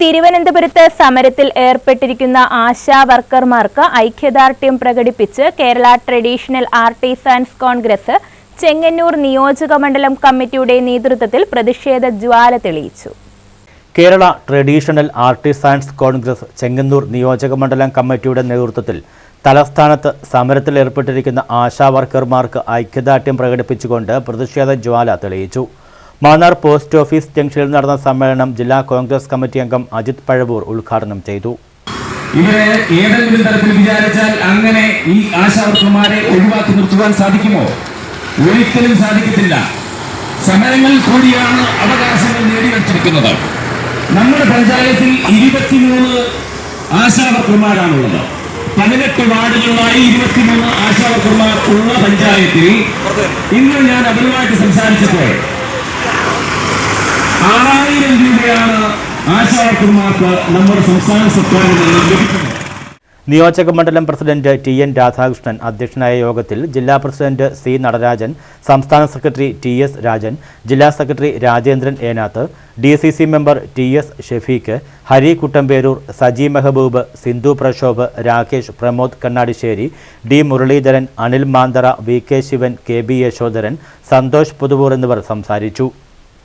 തിരുവനന്തപുരത്ത് സമരത്തിൽ ഏർപ്പെട്ടിരിക്കുന്ന ആശാ വർക്കർമാർക്ക് ഐക്യദാർഢ്യം പ്രകടിപ്പിച്ച് കേരള ട്രഡീഷണൽ ആർട്ടിസാൻസ് കോൺഗ്രസ് ചെങ്ങന്നൂർ നിയോജക മണ്ഡലം കമ്മിറ്റിയുടെ നേതൃത്വത്തിൽ പ്രതിഷേധ ജ്വാല തെളിയിച്ചു. കേരള ട്രഡീഷണൽ ആർട്ടിസാൻസ് കോൺഗ്രസ് ചെങ്ങന്നൂർ നിയോജക മണ്ഡലം കമ്മിറ്റിയുടെ നേതൃത്വത്തിൽ തലസ്ഥാനത്ത് സമരത്തിൽ ഏർപ്പെട്ടിരിക്കുന്ന ആശാ വർക്കർമാർക്ക് ഐക്യദാർഢ്യം പ്രകടിപ്പിച്ചുകൊണ്ട് പ്രതിഷേധ ജ്വാല തെളിയിച്ചു. മാന്നാർ പോസ്റ്റ് ഓഫീസ് ജംഗ്ഷനിൽ നടന്ന സമ്മേളനം ജില്ലാ കോൺഗ്രസ് കമ്മിറ്റി അംഗം അജിത് പഴവൂർ ഉദ്ഘാടനം ചെയ്തു. ഇവരെ ഏതെങ്കിലും തരത്തിൽ വിചാരിച്ചാൽ അങ്ങനെ ഈ ആശാവർക്കന്മാരെ ഒഴിവാക്കി നിർത്തുവാൻ സാധിക്കുമോ? ഒരിക്കലും സാധിക്കത്തില്ല. സമരങ്ങളിൽ കൂടിയാണ് അവകാശങ്ങൾ നേടിവെച്ചിരിക്കുന്നത്. നമ്മുടെ പഞ്ചായത്തിൽ ഇരുപത്തിമൂന്ന് ആശാവർക്കന്മാരാണുള്ളത് പതിനെട്ട് വാർഡുകളിലായി ഇരുപത്തിമൂന്ന് ആശാവർക്കന്മാർ ഉള്ള പഞ്ചായത്തിൽ ഇന്ന് ഞാൻ അവരുമായിട്ട് സംസാരിച്ചപ്പോൾ ആറായിരം രൂപയാണ് ആശാവർക്കർമാർക്ക് നമ്മുടെ സംസ്ഥാന സർക്കാരിൽ നിന്ന് ലഭിക്കുന്നത്. നിയോജക മണ്ഡലം പ്രസിഡന്റ് ടി എൻ രാധാകൃഷ്ണൻ അധ്യക്ഷനായ യോഗത്തിൽ ജില്ലാ പ്രസിഡന്റ് സി നടരാജൻ സംസ്ഥാന സെക്രട്ടറി ടി എസ് രാജൻ ജില്ലാ secretary Rajendran Enath D C C member T S Shefeek Hari Kuttamperoor Saji Mehboob Sindhu Prakshobh Rakesh Pramod Kannadissery D Muraleedharan Anil Manthara V K Sivan K B Yashodharan Santhosh Puthuvoor എന്നിവർ സംസാരിച്ചു.